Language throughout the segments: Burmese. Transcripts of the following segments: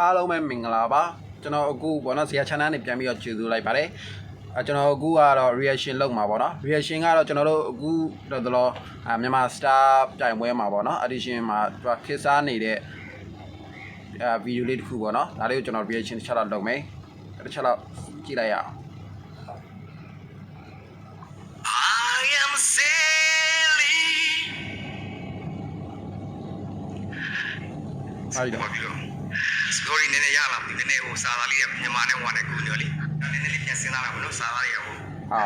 အားလုံးပဲမင်္ဂလာပါကျွန်တော်အခုဘောနော်ဆရာ channel နဲ့ပြန်ပြီးတော့ကျေးဇူးလိုက်ပါတယ်အဲကျွန်တော်အခုကတော့ reaction လုပ်မှာပေါ့နော် reaction ကတော့ကျွန်တော်တို့အခုတော့တော့အာမြန်မာ star ပြိုင်ပွဲမှာပေါ့နော် audition မှာသူကခေတ်စားနေတဲ့အဲဗီဒီယိုလေးတစ်ခုပေါ့နော်ဒါလေးကိုကျွန်တော် reaction တစ်ချက်တော့လုပ်မယ်တစ်ချက်တော့ကြည့်လိုက်ရအောင် I am sailing အားရဘာပြော story နည်းနည်းရလာပြီနည်းနည်းဟိုစာသားလေးကမြန်မာနဲ့ဝင်တယ်ကူညောလေးနည်းနည်းလေးပြန်စဉ်းစားလိုက်မလို့စာသားလေးကဟိုဟာ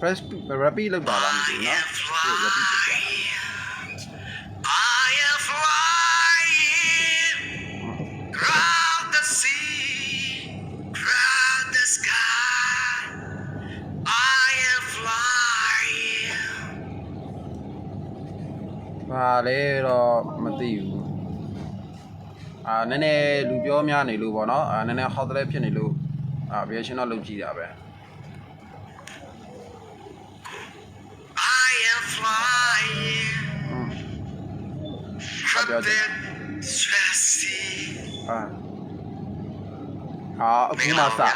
press repeat လုပ်တာလားမသိဘူးနော် repeat လုပ်တာ I am flying cross the sea cross the sky I am flying ဘာလဲတော့မသိဘူး အာနည်းနည်းလူပြောများနေလို့ပေါ့နော်အာနည်းနည်းဟောက်တလဲဖြစ်နေလို့အာ reaction တော့လုပ်ကြည့်တာပဲ I am flying อืม from Okay, okay. the stressy အာဟာအခုမှစမှာ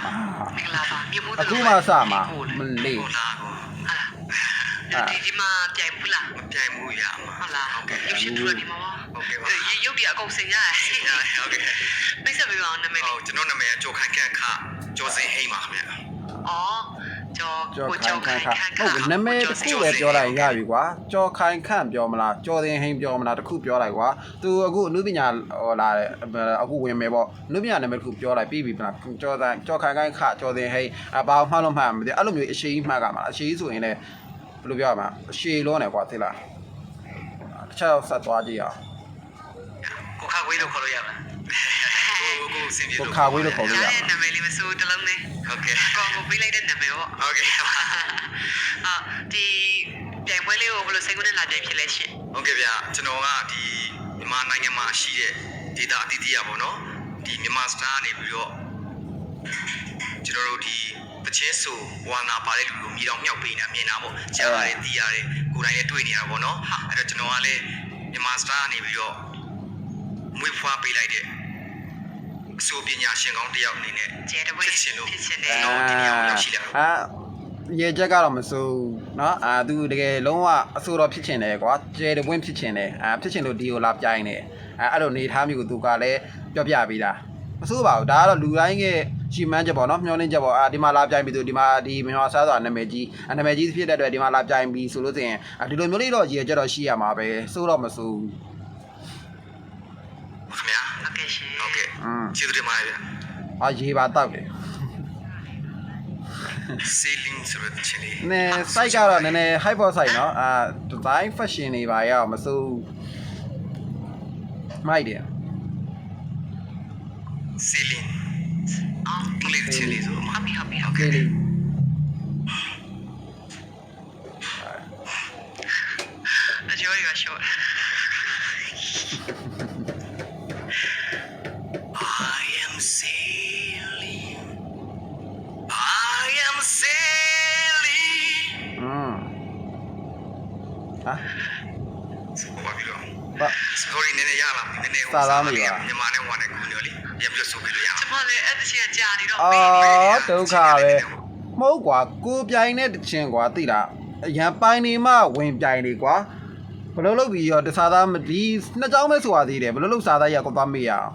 မင်္ဂလာပါမြေမိုးအခုမှစမှာမလေးဟိုလာကိုဟာဒီဒီမှာပြိုင်ဘူးလားမပြိုင်မှုရမှာဟုတ်လားဟုတ်ကဲ့ရုပ်ရှင်တူဒီမှာဟုတ်ကဲ့ပါ ရေရုပ်တွေအကုန်စင်ရတယ်ဟုတ်ကဲ့မိတ်ဆက်ပေးပါအောင်နာမည်ဟိုလေးကျွန်တော်နာမည်ကကျော်ခိုင်ခန့်ခကျော်စင်ဟိမ့်ပါခင်ဗျာအော်ကျော်ကြော်ကိုခိုကျော်င်ခခိုန့်င်ခန့်ခန့်ဟုတ်နာမည်တစ်ခုပဲပြောလိုက်ရပြီကွာကြော်ခိုင်ခန့်ပြောမလားကြော်တင်ဟိန်းပြောမလားတစ်ခုပြောလိုက်ကွာသူအခုအနုပညာဟောလာတယ်အခုဝင်မယ်ပေါ့အနုပညာနာမည်တစ်ခုပြောလိုက်ပြီးပြီမလားကြော်တိုင်းကြော်ခိုင်ခန့်ခကြော်တင်ဟိန်းအဘာမှလို့မှတ်မသိအဲ့လိုမျိုးအရှိကြီးမှတ်ကမှာအရှိကြီးဆိုရင်လည်းဘယ်လိုပြောရမလဲအရှိလုံးတယ်ကွာသိလားတစ်ချက်ဆက်သွားကြည့်အောင်ကိုခါ ဝေးလို့ခေါ်လို့ရမလားကိုကိုစင်ပြေကိုခါဝေးလို့ခေါ်လို့ရရတဲ့နာမည်လေးမစိုးတစ်လုံးနဲ့ဟုတ်ကဲ့ကောကိုပေးလိုက်တဲ့နာမည်ပေါ့ဟုတ်ကဲ့အာဒီပြိုင်ပွဲလေးကိုဘယ်လိုစိတ်ကူးနဲ့လာပြိုင်ဖြစ်လဲရှင်ဟုတ်ကဲ့ဗျာကျွန်တော်ကဒီမြန်မာနိုင်ငံမှာရှိတဲ့ဒေတာအသီးသီးရပါတော့ဒီမြန်မာစတာနေပြီးတော့ကျွန်တော်တို့ဒီတချင်းဆိုဝါနာပါတဲ့လူကိုမြေတောင်မြောက်ပေးနေတာမြင်တာပေါ့ကြားရတယ်သိရတယ်ကိုယ်တိုင်လည်းတွေ့နေတာပေါ့နော်အဲ့တော့ကျွန်တော်ကလည်းမြန်မာစတာနေပြီးတော့ မွေးဖွားပေးလိုက်တဲ့အဆိုပညာရှင်ကောင်းတစ်ယောက်အနေနဲ့ ကျဲတပွဲ ဖြစ်ချင်လို့ ဖြစ်ချင်တယ် တော့ဒီနေရာကိုရောက်ရှိလာတာ အာရေချက်ကတော့မစိုးဘူးเนาะအာသူတကယ်လုံးဝအဆိုးတော့ဖြစ်ချင်တယ်ကွာကျဲတပွင့်ဖြစ်ချင်တယ်အာဖြစ်ချင်လို့ဒီကိုလာပြိုင်းတယ်အာအဲ့လိုနေထားမျိုးကိုသူကလည်းပြောပြပေးတာမစိုးပါဘူးဒါကတော့လူတိုင်းရဲ့ရှီမန်းချက်ပေါ့เนาะမျောလင်းချက်ပေါ့အာဒီမှာလာပြိုင်းပြီးသူဒီမှာဒီမြန်မာစားဆိုတာနာမည်ကြီးအနာမည်ကြီးဖြစ်တဲ့အတွက်ဒီမှာလာပြိုင်းပြီးဆိုလို့ဆိုရင်အာဒီလိုမျိုးလေးတော့ရေချက်တော့ရှိရမှာပဲစိုးတော့မစိုးဘူး ကျေးဇူးတင်ပါတယ်ဗျာ အာရေပါတောက်တယ် sailing ဆိုတဲ့ချင်းလေး နည်း site ကတော့နည်းနည်း high box site เนาะအာ design fashion တွေပါရအောင်မစိုးဘူးမိုက်တယ် sailing အော် ကလေးချင်းလေးဆို ဟုတ်ပြီဟုတ်ပြီဟုတ် ကဲ ဟာဘာဖြစ်လို့ဘာ story နည်းနည်းရလာပြီနည်းနည်းစာသားမရမြန်မာနဲ့ဝင်တယ်ကူညောလေးပြန်ပြီးဆိုပြလို့ရအောင်ကျမလည်းအဲ့တချင်ကြာနေတော့အောပေးနေတယ််ဒုက္ခပဲမဟုတ်ကွာကိုပြိုင်တဲ့တခြင်းကွာသိလားအရန်ပိုင်နေမှဝင်ပြိုင်နေကွာဘယ်လိုလုပ်ပြီးရောတစားသားမဒီနှစ်ကြောင်းပဲဆိုရသေးတယ်ဘယ်လိုလုပ်စားသားရကောသွားမေးရအောင်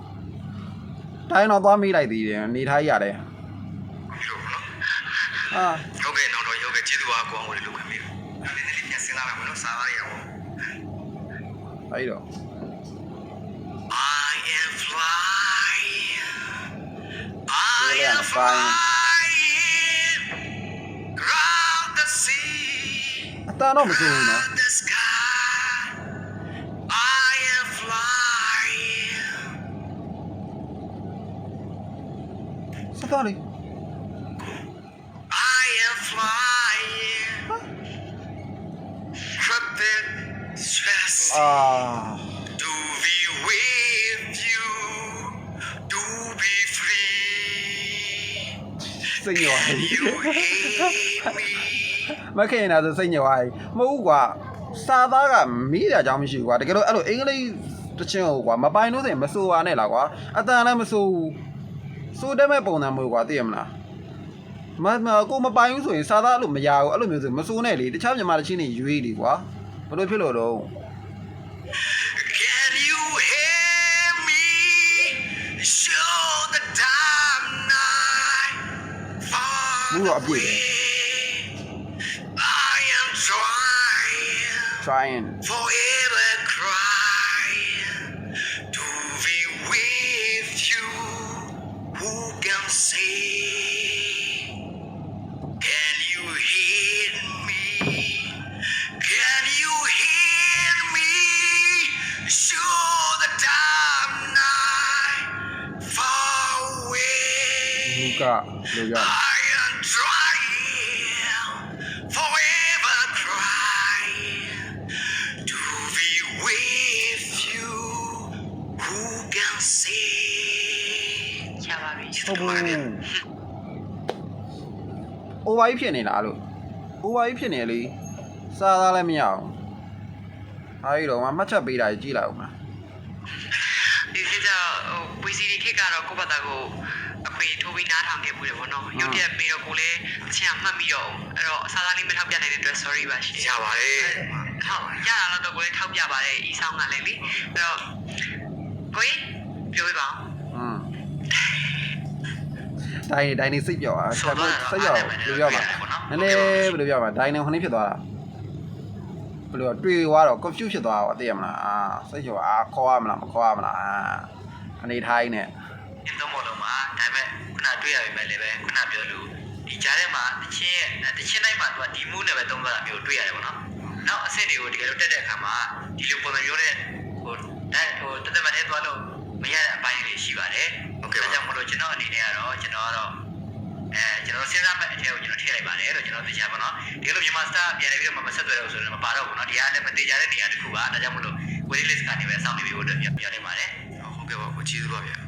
တိုင်းတော့သွားမေးလိုက်သေးတယ်နေထားရတယ်ဒီလိုပေါ့နော်အာဟုတ်ကဲ့နောက်တော့ဟုတ်ကဲ့ကျေးဇူးပါကိုအောင်လေးလုပ်ခွင့်ပေး ഉണ്ടാവുമല്ലോ സാറിയാവോ I know. I am flying. I am flying. Round the sea. Atano mo sino? The. I am flying. Sa stress အာ to be with you to be free စိတ်ညစ်သွားပြီ you hate me မခင်နေတာဆိုစိတ်ညစ်သွားပြီမဟုတ်ဘူးကွာစာသားကမေးတာကြောင့်မရှိဘူးကွာတကယ်လို့အဲ့လိုအင်္ဂလိပ်တချင်းကိုကွာမပိုင်လို့ဆိုရင်မစိုးပါနဲ့လားကွာအတန်လည်းမစိုးဘူးစိုးတဲ့မဲ့ပုံစံမျိုးကွာသိရမလားမမကိုမပိုင်ဘူးဆိုရင်စာသားအဲ့လိုမရဘူးအဲ့လိုမျိုးဆိုမစိုးနဲ့လေတခြားမြန်မာတချင်းတွေရွေးလေကွာဘယ်လိုဖြစ်လို့တော့ Can you hear me? Show the time night far Move away. I am trying. Trying. For it say? ရပါပြီဟုတ်ဘူးအိုဝိုင်းဖြစ်နေလားလို့အိုဝိုင်းဖြစ်နေလေစားသားလည်းမရအောင်အဲဒီတော့မှမှတ်ချက်ပေးတာကြီးကြည့်လိုက်အောင်မလားဒီစစ်ကြောဟိုဝီစီဒီခစ်ကတော့ကိုယ့်ဘာသာကိုအ ခွေထိုးပြီးနားထောင်ခဲ့မှုတယ်ပေါ့နော်ရုပ်ပြက်ပြီးတော့ကိုလည်းအချင်းအမှတ်ပြီးတော့အဲ့တော့အစားသားလေးမထောက်ပြနိုင်တဲ့အတွက် sorry ပါရှင်ရပါတယ်ထောက်ရတာတော့ကိုလည်းထောက်ပြပါတယ်ဤဆောင်ကလည်းလေအဲ့တော့ကိုကြီးပြောပြပါဦးอืมတိုင်းတိုင်းနေစိတ်ပြောတာစိတ်ပြောစိတ်ပြောဘယ်လိုပြောမှာနည်းနည်းဘယ်လိုပြောမှာတိုင်းနေခဏဖြစ်သွားတာဘယ်လိုတွေ့သွားတော့ confuse ဖြစ်သွားတော့သိရမလားအာစိတ်ပြောအာခေါ်ရမလားမခေါ်ရမလားအာအနေထိုင်းနဲ့ ညတော့မလို့မှာဒါပေမဲ့ခုနတွေ့ရပြီပဲလေပဲခုနပြောလို့ဒီကြားထဲမှာတချင်းရဲ့တချင်းတိုင်းမှာသူကဒီမူးနဲ့ပဲသုံးသွားတာမျိုးတွေ့ရတယ်ပေါ့နော်နောက်အဆင့်တွေကိုတကယ်လို့တက်တဲ့အခါမှာဒီလိုပုံစံမျိုးနဲ့ဟိုဒါဟိုတက်တက်မတဲ့သွားလို့မရတဲ့အပိုင်းတွေရှိပါတယ်ဟုတ်ကဲ့ဒါကြောင့်မလို့ကျွန်တော်အနေနဲ့ကတော့ကျွန်တော်ကတော့အဲကျွန်တော်စဉ်းစားမဲ့အထက်ကိုကျွန်တော်ထည့်လိုက်ပါတယ်လို့ကျွန်တော်သိချင်ပါတော့ဒီလိုမြန်မာစတာပြန်နေပြီးတော့မဆက်သွယ်တော့ဆိုရင်မပါတော့ဘူးเนาะဒီအားလည်းမသေးကြတဲ့နေရာတစ်ခုပါဒါကြောင့်မလို့ waiting list ကနေပဲစောင့်နေပြီးဖို့အတွက်ပြန်ပြန်နေပါတယ်ဟုတ်ကဲ့ပါကိုကျေးဇူးပါဗျာ ကျေးဇူးပါ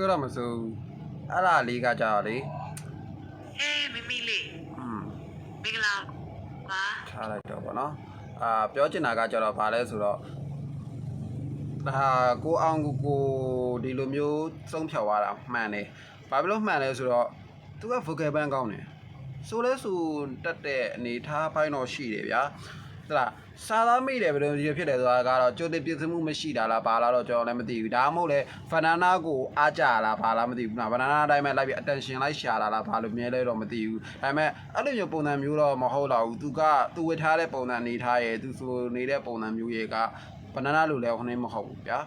ဆိုတော့မဆိုအဲ့ဒါလေးကကြာတော့လေဟေးမမီလေးอืมမင်္ဂလာပါထားလိုက်တော့ဗောနော်အာပြောချင်တာကကြတော့ဗာလဲဆိုတော့ဒါကိုအောင်ကိုကိုဒီလိုမျိုးစုံဖြော်သွားတာမှန်တယ်ဘာဖြစ်လို့မှန်လဲဆိုတော့သူက vocal band ကောင်းတယ်ဆိုလဲဆိုတက်တဲ့အနေထားပိုင်းတော့ရှိတယ်ဗျာ ဟလာစားသားမိတယ်ဘယ်လိုဖြစ်တယ်ဆိုတာကတော့ကြိုတင်ပြင်ဆင်မှုမရှိတာလားဘာလားတော့ကျွန်တော်လည်းမသိဘူးဒါမှမဟုတ်လဲဖန်နာနာကိုအားကြလားဘာလားမသိဘူးနော်ဖန်နာနာအတိုင်းပဲလိုက်ပြီး attention လိုက်ရှာလာလားဘာလို့မြဲလဲတော့မသိဘူးဒါပေမဲ့အဲ့လိုမျိုးပုံစံမျိုးတော့မဟုတ်တော့ဘူးသူကသူဝတ်ထားတဲ့ပုံစံအနေထားရဲ့သူဆိုနေတဲ့ပုံစံမျိုးရဲ့ကဖန်နာနာလိုလဲခနဲ့မဟုတ်ဘူးဗျာ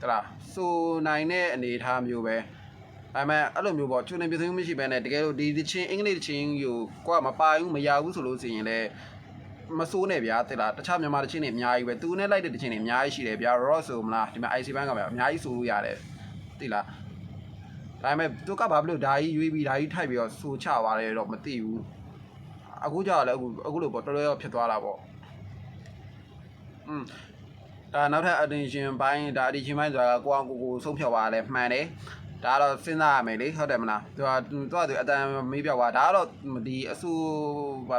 တလားဆိုနိုင်တဲ့အနေထားမျိုးပဲဒါပေမဲ့အဲ့လိုမျိုးပေါ့ကျွန်းနေပြည်သူမရှိဘဲနဲ့တကယ်လို့ဒီတချင်းအင်္ဂလိပ်တချင်းကိုကိုကမပိုင်ဘူးမရဘူးဆိုလို့ဆိုရင်လည်း မစိုးနဲ့ဗျာတိလားတခြားမြန်မာတချင်းတွေအများကြီးပဲသူနဲ့လိုက်တဲ့တချင်းတွေအများကြီးရှိတယ်ဗျာ raw ဆိုမလားဒီမှာ IC ဘန်းကဗျာအများကြီးဆိုလို့ရတယ်တိလားဒါပေမဲ့သူကဘာဖြစ်လို့ဓာကြီးရွေးပြီးဓာကြီးထိုက်ပြီးတော့ဆိုချသွားတယ်တော့မသိဘူးအခုကြောက်လည်းအခုအခုလိုပေါ့တော်တော်ဖြစ်သွားတာပေါ့อืมဒါနောက်ထပ် attention ဘိုင်းဒါ attention ဘိုင်းဆိုတာကိုအောင်ကိုကိုဆုံးဖြတ်သွားတယ်မှန်တယ် ဒါကတော့စဉ်းစားရမယ်လေဟုတ်တယ်မလားသူကသူကသူအတန်မေးပြောက်သွားဒါကတော့ဒီအဆူ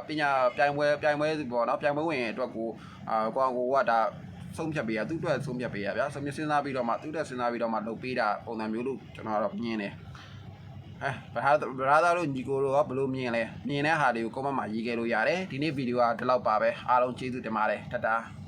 ပညာပြိုင်ပွဲပြိုင်ပွဲပေါ့နော်ပြိုင်ပွဲဝင်အတွက်ကိုအာကိုအောင်ကိုကဒါဆုံးဖြတ်ပေးရသူ့အတွက်ဆုံးဖြတ်ပေးရဗျာဆုံးဖြတ်စဉ်းစားပြီးတော့မှသူ့အတွက်စဉ်းစားပြီးတော့မှလုပ်ပေးတာပုံစံမျိုးလို့ကျွန်တော်ကတော့မြင်တယ်အဲဘရာဘရာသာတို့ညီကိုတို့ကဘယ်လိုမြင်လဲမြင်တဲ့ဟာတွေကို comment မှာရေးခဲ့လို့ရတယ်ဒီနေ့ဗီဒီယိုကဒီလောက်ပါပဲအားလုံးကျေးဇူးတင်ပါတယ်တတား